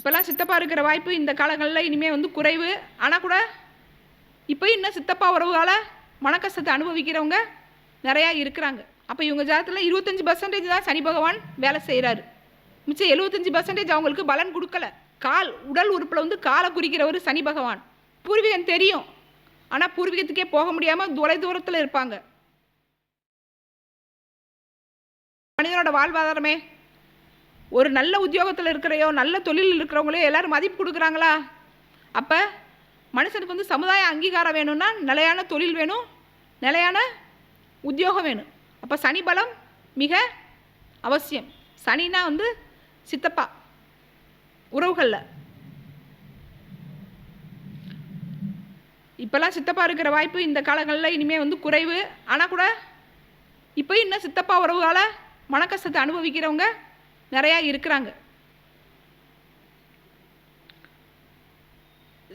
இப்போல்லாம் சித்தப்பா இருக்கிற வாய்ப்பு இந்த காலங்களில் இனிமேல் வந்து குறைவு. ஆனால் கூட இப்போ இன்னும் சித்தப்பா உறவுகால மனக்கஷ்டத்தை அனுபவிக்கிறவங்க நிறையா இருக்கிறாங்க. அப்போ இவங்க ஜாதத்தில் இருபத்தஞ்சி பர்சன்டேஜ் தான் சனி பகவான் வேலை செய்கிறாரு மிச்சம் எழுபத்தஞ்சி பர்சன்டேஜ் அவங்களுக்கு பலன் கொடுக்கல. கால் உடல் உறுப்பில் வந்து காலை குறிக்கிறவர் சனி பகவான். பூர்வீகம் தெரியும். ஆனால் பூர்வீகத்துக்கே போக முடியாமல் தொலை தூரத்தில் இருப்பாங்க. மனிதனோட வாழ்வாதாரமே ஒரு நல்ல உத்தியோகத்தில் இருக்கிறையோ நல்ல தொழிலில் இருக்கிறவங்களையோ எல்லாரும் மதிப்பு கொடுக்குறாங்களா? அப்போ மனுஷனுக்கு வந்து சமுதாய அங்கீகாரம் வேணும்னா நிலையான தொழில் வேணும் நிலையான உத்தியோகம் வேணும். அப்போ சனி பலம் மிக அவசியம். சனினா வந்து சித்தப்பா உறவுகளில். இப்போல்லாம் சித்தப்பா இருக்கிற வாய்ப்பு இந்த காலங்களில் இனிமேல் வந்து குறைவு. ஆனால் கூட இப்போ இன்னும் சித்தப்பா உறவுகளால் மனக்கஷ்டத்தை அனுபவிக்கிறவங்க நிறையா இருக்கிறாங்க.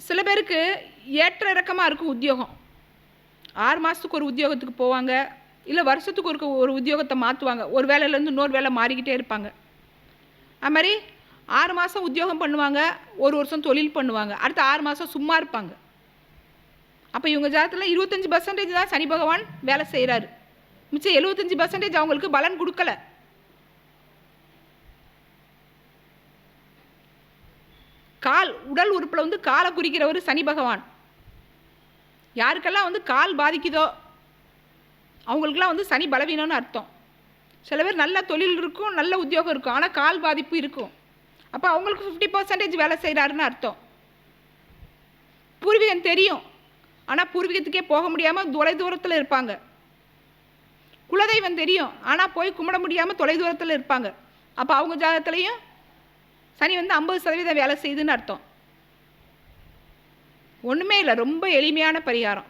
சில பேருக்கு ஏற்ற இறக்கமாக இருக்கும் உத்தியோகம். ஆறு மாதத்துக்கு ஒரு உத்தியோகத்துக்கு போவாங்க இல்லை வருஷத்துக்கு ஒரு ஒரு உத்தியோகத்தை மாற்றுவாங்க ஒரு வேலையிலேருந்து இன்னொரு வேலை மாறிக்கிட்டே இருப்பாங்க. அது மாதிரி ஆறு மாதம் உத்தியோகம் பண்ணுவாங்க ஒரு வருஷம் தொழில் பண்ணுவாங்க. அடுத்த ஆறு மாதம் சும்மா இருப்பாங்க. அப்போ இவங்க ஜாதத்தில் இருபத்தஞ்சி பர்சன்டேஜ் தான் சனி பகவான் வேலை செய்கிறாரு மிச்சம் எழுபத்தஞ்சி பர்சன்டேஜ் அவங்களுக்கு பலன் கொடுக்கல. கால் உடல் உறுப்பில் வந்து காலை குறிக்கிறவர் சனி பகவான். யாருக்கெல்லாம் வந்து கால் பாதிக்குதோ அவங்களுக்கெல்லாம் வந்து சனி பலவீனம்னு அர்த்தம். சில பேர் நல்ல தொழில் இருக்கும் நல்ல உத்தியோகம் இருக்கும் ஆனால் கால் பாதிப்பு இருக்கும். அப்போ அவங்களுக்கு ஃபிஃப்டி பர்சன்டேஜ் வேலை செய்கிறாருன்னு அர்த்தம். பூர்வீகம் தெரியும். ஆனால் பூர்வீகத்துக்கே போக முடியாமல் தொலை தூரத்தில் இருப்பாங்க. குலதெய்வம் தெரியும். ஆனால் போய் கும்பிட முடியாமல் தொலை தூரத்தில் இருப்பாங்க. அப்போ அவங்க ஜாதகத்துலேயும் சனி வந்து ஐம்பது சதவீதம் வேலை செய்யுதுன்னு அர்த்தம். ஒன்றுமே இல்லை ரொம்ப எளிமையான பரிகாரம்.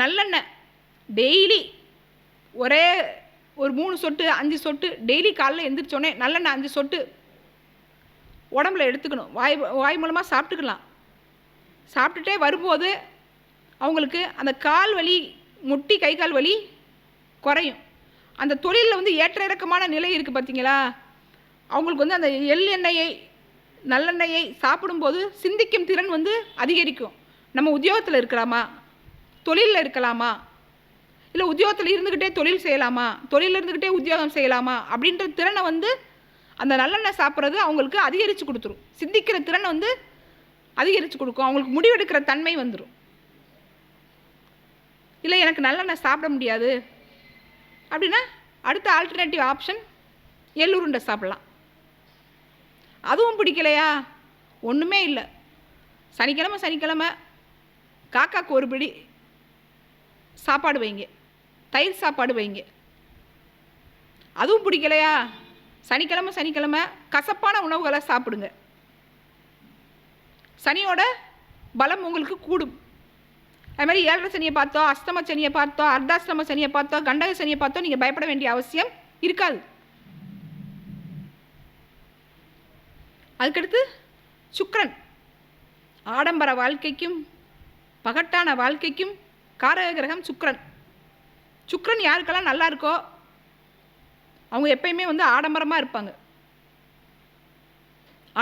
நல்லெண்ணெய். டெய்லி ஒரே ஒரு மூணு சொட்டு அஞ்சு சொட்டு டெய்லி காலைல எந்திரிச்சோடனே நல்லெண்ணெய் அஞ்சு சொட்டு உடம்புல எடுத்துக்கணும். வாய் வாய் மூலமாக சாப்பிட்டுக்கலாம். சாப்பிட்டுட்டே வரும்போது அவங்களுக்கு அந்த கால் வலி முட்டி கை கால் வலி குறையும். அந்த தொழிலில் வந்து ஏற்ற இறக்கமான நிலை இருக்குது பார்த்தீங்களா அவங்களுக்கு வந்து அந்த எள் எண்ணெயை நல்லெண்ணெயை சாப்பிடும்போது சிந்திக்கும் திறன் வந்து அதிகரிக்கும். நம்ம உத்தியோகத்தில் இருக்கலாமா? தொழிலில் இருக்கலாமா? இல்லை உத்தியோகத்தில் இருந்துக்கிட்டே தொழில் செய்யலாமா? தொழிலில் இருந்துக்கிட்டே உத்தியோகம் செய்யலாமா? அப்படின்ற திறனை வந்து அந்த நல்லெண்ணெய் சாப்பிட்றது அவங்களுக்கு அதிகரித்து கொடுத்துரும். சிந்திக்கிற திறனை வந்து அதிகரித்து கொடுக்கும். அவங்களுக்கு முடிவெடுக்கிற தன்மை வந்துடும் இல்லை எனக்கு நல்லெண்ணெய் சாப்பிட முடியாது. அப்படின்னா அடுத்த ஆல்டர்னேட்டிவ் ஆப்ஷன் எள்ளுருண்டை சாப்பிட்லாம். அதுவும் பிடிக்கலையா? ஒன்றுமே இல்லை. சனிக்கிழமை சனிக்கிழமை காக்காக்கு ஒரு பிடி சாப்பாடு வைங்க. தயிர் சாப்பாடு வைங்க. அதுவும் பிடிக்கலையா? சனிக்கிழமை சனிக்கிழமை கசப்பான உணவுகளை சாப்பிடுங்க. சனியோட பலம் உங்களுக்கு கூடும். அது மாதிரி ஏழரை சனியை பார்த்தோம் அஸ்தம சனியை பார்த்தோம் அர்த்தாஸ்தம சனியை பார்த்தோம் கண்டக சனியை பார்த்தோம் நீங்கள் பயப்பட வேண்டிய அவசியம் இருக்காது. அதுக்கடுத்து சுக்ரன் ஆடம்பர வாழ்க்கைக்கும் பகட்டான வாழ்க்கைக்கும் காரக கிரகம் சுக்ரன் சுக்ரன் யாருக்கெல்லாம் நல்லா இருக்கோ அவங்க எப்பயுமே வந்து ஆடம்பரமாக இருப்பாங்க.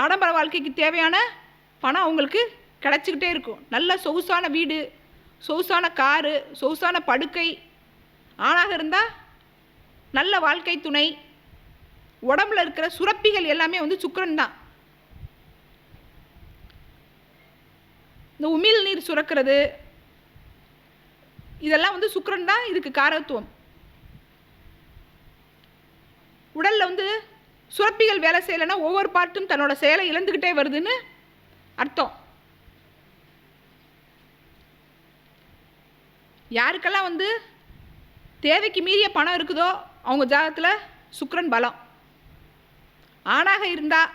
ஆடம்பர வாழ்க்கைக்கு தேவையான பணம் அவங்களுக்கு கிடச்சிக்கிட்டே இருக்கும். நல்ல சொகுசான வீடு சொகுசான காரு சொகுசான படுக்கை ஆணாக இருந்தால் நல்ல வாழ்க்கை துணை உடம்புல இருக்கிற சுரப்பிகள் எல்லாமே வந்து சுக்கிரன் தான். இந்த உமிழ் நீர் சுரக்கிறது இதெல்லாம் வந்து சுக்கரன் தான் இதுக்கு காரத்துவம் உடலில் வந்து சுரப்பிகள் வேலை செய்யலைன்னா ஒவ்வொரு பாட்டும் தன்னோட செயலை இழந்துக்கிட்டே வருதுன்னு அர்த்தம் யாருக்கெல்லாம் வந்து தேவைக்கு மீறிய பணம் இருக்குதோ அவங்க ஜாதகத்தில் சுக்ரன் பலம். ஆணாக இருந்தால்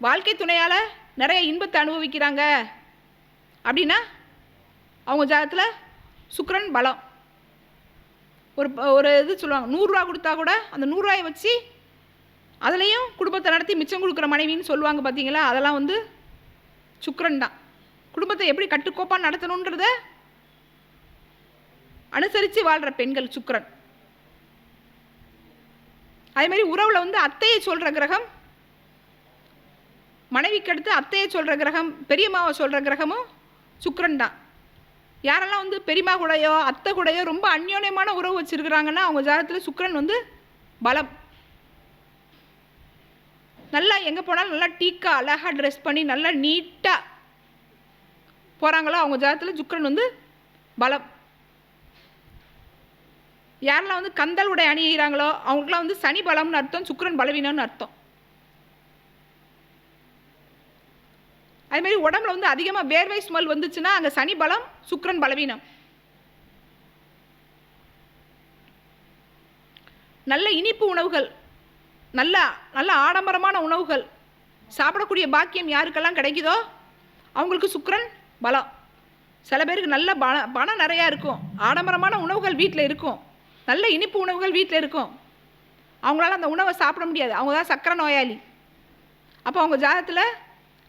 வாழ்க்கை துணையால் நிறைய இன்பத்தை அனுபவிக்கிறாங்க அப்படின்னா அவங்க ஜாதகத்தில் சுக்ரன் பலம். ஒரு ப- ஒரு இது சொல்லுவாங்க நூறுரூவா கொடுத்தா கூட அந்த நூறுரூவாயை வச்சு அதுலேயும் குடும்பத்தை நடத்தி மிச்சம் கொடுக்குற மனைவின்னு சொல்லுவாங்க பார்த்தீங்களா அதெல்லாம் வந்து சுக்ரன் தான். குடும்பத்தை எப்படி கட்டுக்கோப்பாக நடத்தணுன்றத அனுசரித்து வாழ்கிற பெண்கள் சுக்கரன். அதே மாதிரி உறவில் வந்து அத்தையை சொல்கிற கிரகம் மனைவிக்கு அடுத்து அத்தையை சொல்கிற கிரகம் பெரியம்மாவை சொல்கிற கிரகமும் சுக்கரன் தான். யாரெல்லாம் வந்து பெரியம்மா கூடயோ அத்தை கூடயோ ரொம்ப அந்யோன்யமான உறவு வச்சுருக்குறாங்கன்னா அவங்க ஜாதகத்தில் சுக்கிரன் வந்து பலம். நல்லா எங்கே போனாலும் நல்லா டீக்கா அழகாக ட்ரெஸ் பண்ணி நல்லா நீட்டாக போகிறாங்களோ அவங்க ஜாதத்தில் சுக்கரன் வந்து பலம். யாரெல்லாம் வந்து கந்தல் உடை அணியிறாங்களோ அவங்களுக்குலாம் வந்து சனி பலம்னு அர்த்தம் சுக்கரன் பலவீனம்னு அர்த்தம். அதே மாதிரி உடம்புல வந்து அதிகமாக வேர்வை ஸ்மெல் வந்துச்சுன்னா அங்கே சனி பலம் சுக்கரன் பலவீனம். நல்ல இனிப்பு உணவுகள் நல்ல நல்ல ஆடம்பரமான உணவுகள் சாப்பிடக்கூடிய பாக்கியம் யாருக்கெல்லாம் கிடைக்குதோ அவங்களுக்கு சுக்கிரன் பலம். சில பேருக்கு நல்ல பண பணம் நிறையா இருக்கும். ஆடம்பரமான உணவுகள் வீட்டில் இருக்கும். நல்ல இனிப்பு உணவுகள் வீட்டில் இருக்கும். அவங்களால அந்த உணவை சாப்பிட முடியாது. அவங்க தான் சக்கரை நோயாளி. அப்போ அவங்க ஜாதத்தில்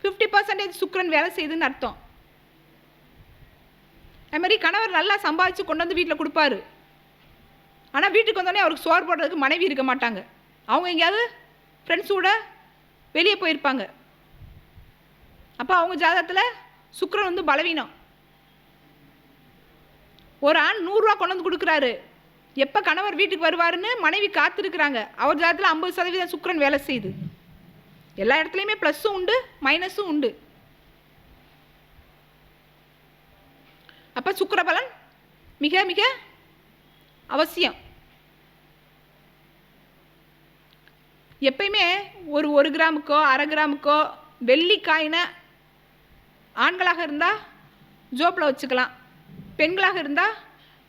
ஃபிஃப்டி பர்சன்டேஜ் சுக்கிரன் வேலை செய்யுதுன்னு அர்த்தம். அதுமாதிரி கணவர் நல்லா சம்பாதிச்சு கொண்டு வந்து வீட்டில் கொடுப்பாரு. ஆனால் வீட்டுக்கு வந்தோடனே அவருக்கு சோறு போடுறதுக்கு மனைவி இருக்க மாட்டாங்க. அவங்க எங்கேயாவது ஃப்ரெண்ட்ஸோட வெளியே போயிருப்பாங்க. அப்போ அவங்க ஜாதகத்தில் சுக்கிரன் வந்து பலவீனம். ஒரு ஆண் நூறுரூவா கொண்டு வந்து கொடுக்குறாரு. எப்போ கணவர் வீட்டுக்கு வருவாருன்னு மனைவி காத்திருக்கிறாங்க. அவர் ஜாதத்தில் ஐம்பது சதவீதம் சுக்கரன் வேலை செய்யுது. எல்லா இடத்துலையுமே ப்ளஸ்ஸும் உண்டு மைனஸும் உண்டு. அப்போ சுக்கிரபலன் மிக மிக அவசியம். எப்பயுமே ஒரு ஒரு கிராமுக்கோ அரை கிராமுக்கோ வெள்ளி காயினை ஆண்களாக இருந்தால் ஜோப்பில் வச்சுக்கலாம். பெண்களாக இருந்தால்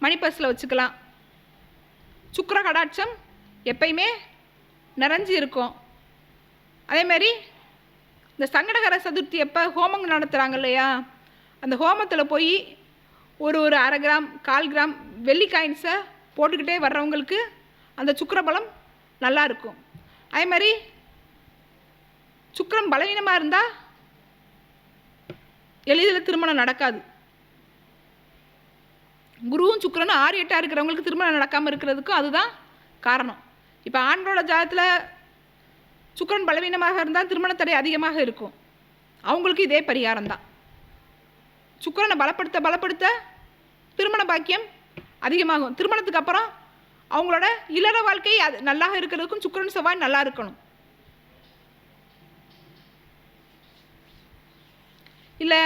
மணிப்பர்ஸில் வச்சுக்கலாம். சுக்கர கடாட்சம் எப்பயுமே நிறைஞ்சு இருக்கும். அதே மாதிரி இந்த சங்கடகர சதுர்த்தி எப்போ ஹோமம் நடத்துகிறாங்க இல்லையா? அந்த ஹோமத்தில் போய் ஒரு ஒரு அரை கிராம் கால் கிராம் வெள்ளி காயின்ஸை போட்டுக்கிட்டே வர்றவங்களுக்கு அந்த சுக்கரபலம் நல்லா இருக்கும். அதே மாதிரி சுக்கரம் பலவீனமாக இருந்தால் எளிதில் திருமணம் நடக்காது. குருவும் சுக்கிரனும் ஆறு எட்டாக இருக்கிறவங்களுக்கு திருமணம் நடக்காமல் இருக்கிறதுக்கும் அதுதான் காரணம். இப்போ ஆண்களோட ஜாதத்தில் சுக்கிரன் பலவீனமாக இருந்தால் திருமண தடை அதிகமாக இருக்கும். அவங்களுக்கு இதே பரிகாரம் தான். சுக்கரனை பலப்படுத்த பலப்படுத்த திருமண பாக்கியம் அதிகமாகும். திருமணத்துக்கு அப்புறம் அவங்களோட இல்லற வாழ்க்கை அது நல்லா இருக்கிறதுக்கும் சுக்கரன் செவ்வாய் நல்லா இருக்கணும். இல்லை.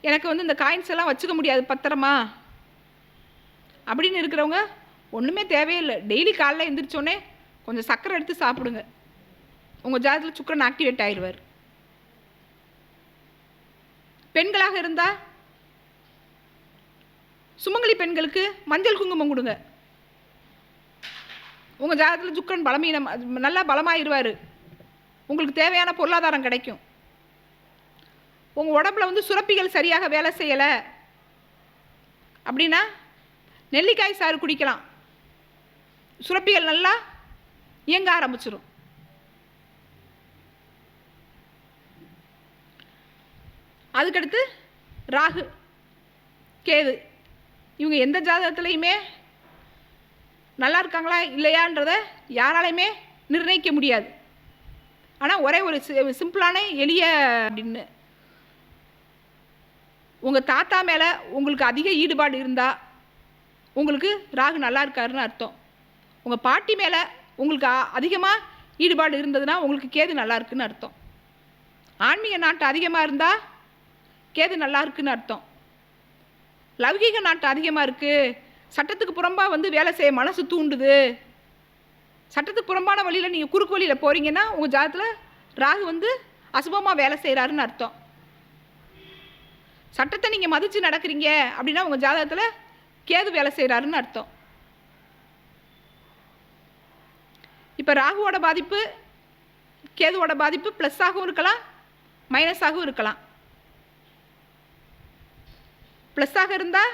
எனக்கு வந்து இந்த காயின்ஸ் எல்லாம் வச்சுக்க முடியாது பத்திரமா? அப்படின்னு இருக்கிறவங்க ஒன்றுமே தேவையில்லை. டெய்லி காலைல எழுந்திரிச்சோன்னே கொஞ்சம் சர்க்கரை எடுத்து சாப்பிடுங்க. உங்கள் ஜாதகத்தில் சுக்கரன் ஆக்டிவேட் ஆயிடுவார். பெண்களாக இருந்தால் சுமங்கலி பெண்களுக்கு மஞ்சள் குங்குமம் கொடுங்க. உங்கள் ஜாதகத்தில் சுக்கரன் பலமீனம் நல்லா பலமாயிருவார். உங்களுக்கு தேவையான பொருளாதாரம் கிடைக்கும். உங்கள் உடம்புல வந்து சுரப்பிகள் சரியாக வேலை செய்யலை அப்படின்னா நெல்லிக்காய் சாறு குடிக்கலாம். சுரப்பிகள் நல்லா இயங்க ஆரம்பிச்சிடும் அதுக்கடுத்து ராகு கேது. இவங்க எந்த ஜாதகத்துலேயுமே நல்லா இருக்காங்களா இல்லையான்றத யாராலையுமே நிர்ணயிக்க முடியாது. ஆனால் ஒரே ஒரு சிம்பிளான எளிய அப்படின்னு உங்கள் தாத்தா மேலே உங்களுக்கு அதிக ஈடுபாடு இருந்தால் உங்களுக்கு ராகு நல்லா இருக்காருன்னு அர்த்தம். உங்கள் பாட்டி மேலே உங்களுக்கு அதிகமாக ஈடுபாடு இருந்ததுன்னா உங்களுக்கு கேது நல்லா இருக்குன்னு அர்த்தம். ஆன்மீக நாட்டு அதிகமாக இருந்தால் கேது நல்லா இருக்குன்னு அர்த்தம். லௌகீக நாட்டு அதிகமாக இருக்குது சட்டத்துக்கு புறம்பாக வந்து வேலை செய்ய மனசு தூண்டுது. சட்டத்துக்கு புறம்பான வழியில் நீங்கள் குறுக்கு வழியில் போகிறீங்கன்னா உங்கள் ஜாதத்தில் ராகு வந்து அசுபமாக வேலை செய்கிறாருன்னு அர்த்தம். சட்டத்தை நீங்கள் மதித்து நடக்கிறீங்க அப்படின்னா உங்கள் ஜாதகத்தில் கேது வேலை செய்கிறாருன்னு அர்த்தம். இப்போ ராகுவோட பாதிப்பு கேதுவோட பாதிப்பு ப்ளஸ்ஸாகவும் இருக்கலாம் மைனஸாகவும் இருக்கலாம். ப்ளஸ்ஸாக இருந்தால்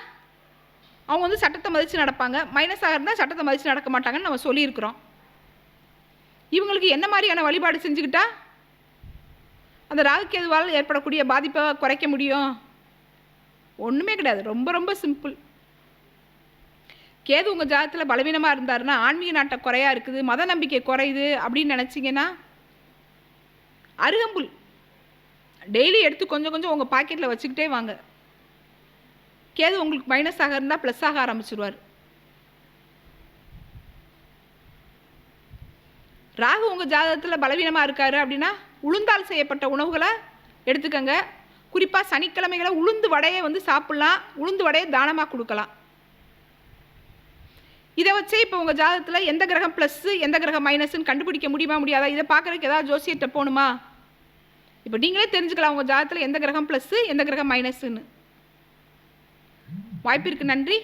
அவங்க வந்து சட்டத்தை மதித்து நடப்பாங்க. மைனஸாக இருந்தால் சட்டத்தை மதித்து நடக்க மாட்டாங்கன்னு நம்ம சொல்லியிருக்கிறோம். இவங்களுக்கு என்ன மாதிரியான வழிபாடு செஞ்சுக்கிட்டா அந்த ராகுக்கேதுவால் ஏற்படக்கூடிய பாதிப்பை குறைக்க முடியும்? ஒன்றுமே கிடையாது. ரொம்ப ரொம்ப சிம்பிள் கேது உங்கள் ஜாதத்தில் பலவீனமாக இருந்தாருன்னா ஆன்மீக நாட்டை குறையா இருக்குது மத நம்பிக்கை குறையுது அப்படின்னு நினச்சிங்கன்னா அருகம்புல். டெய்லி எடுத்து கொஞ்சம் கொஞ்சம் உங்கள் பாக்கெட்டில் வச்சுக்கிட்டே வாங்க. கேது உங்களுக்கு மைனஸ் ஆக இருந்தால் ப்ளஸ் ஆக ஆரம்பிச்சிருவார். ராகு உங்கள் ஜாதகத்தில் பலவீனமாக இருக்காரு அப்படின்னா உளுந்தால் செய்யப்பட்ட உணவுகளை எடுத்துக்கங்க. குறிப்பாக சனிக்கிழமைகளை உளுந்து வடையை வந்து சாப்பிட்லாம் உளுந்து வடையை தானமாக கொடுக்கலாம். இதை வச்சே இப்போ உங்கள் ஜாதகத்தில் எந்த கிரகம் ப்ளஸ்ஸு எந்த கிரகம் மைனஸ்ன்னு கண்டுபிடிக்க முடியுமா முடியாதா? இதை பார்க்குறதுக்கு ஏதாவது ஜோசியத்தை போகணுமா? இப்போ நீங்களே தெரிஞ்சுக்கலாம் உங்கள் ஜாதகத்தில் எந்த கிரகம் ப்ளஸ்ஸு எந்த கிரகம் மைனஸ்ன்னு வாய்ப்பிற்கு நன்றி.